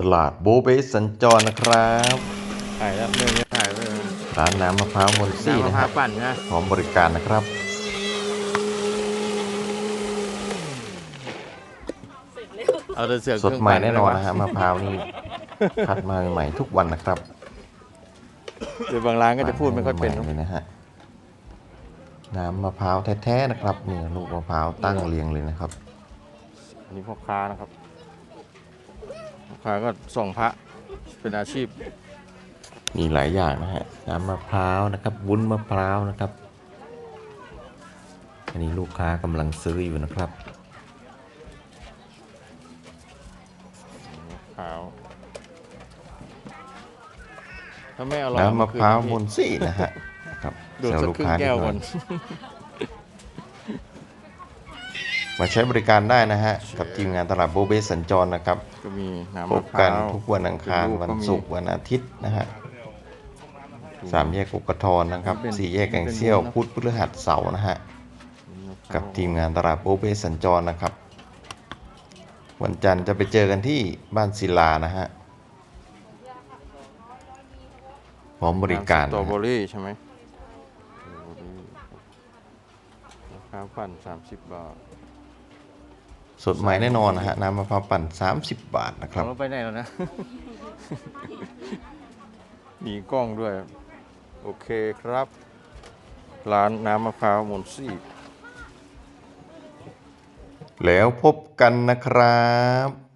ตลาดโบเบสสัญจรนะครับถ่ายแล้วเรื่องนี้ถ่ายเลยร้านน้ำมะพร้าวมนซี่น้ำมะนะพร้าฮะวปั่นนะพร้อมบริการนะครับ เอาแต่เสือกสดใหม่แน่นอนนะฮะมะพร้าวนี่คัดมาใหม่ๆทุกวันนะครับเดี๋ยวบางร้านก็จะพูดไม่ค่อยเป็น ใหเลยนะฮะน้ำมะพร้าวแท้ๆนะครับนี่ลูกมะพร้าวตั้งเรียงเลยนะครับ อันนี้พ่อค้านะครับ พ่อค้าก็ส่งพระเป็นอาชีพ มีหลายอย่างนะฮะ น้ำมะพร้าวนะครับ วุ้นมะพร้าวนะครับ อันนี้ลูกค้ากำลังซื้ออยู่นะครับขาวถ้าไม่อร่อยน้ำมะพร้าวมคืนซี่นะฮะครับดูดแซวสักลูกครึ่งค้าแก้วนิดหก่น่ออนย มาใช้บริการได้นะฮะ กับทีมงานตลาดโบเบสสัญจรนะครับ ก็มีน้ำพมะบพกัร้านวทุกวันอังคารเป็นลูกวันก็มี ศุกร์วันอาทิตย์นะฮะสามแยกกุกกระทอนนะครับเป็นสี่แยกแกงเซี่ยวเป็นวุ้นนะพุธพฤหัสเสาร์นะฮะ กับทีมงานตลาดโบเบสสัญจรนะครับ วันจันทร์จะไปเจอกันที่บ้านศิลานะฮะพร้อมบริการน้ำสตรอนะเบอฮะ รี่ใช่ไหมสตรอเบอรี่มะพร้าวปั่นสามสิบบาท สดใหม่แน่นอนนะฮะน้ำมะพร้าวปั่น 30 บาทนะครับเราไปไหนแล้วนะ มีกล้องด้วย โอเคครับ ร้านน้ำมะพร้าวมนซี่แล้วพบกันนะครับ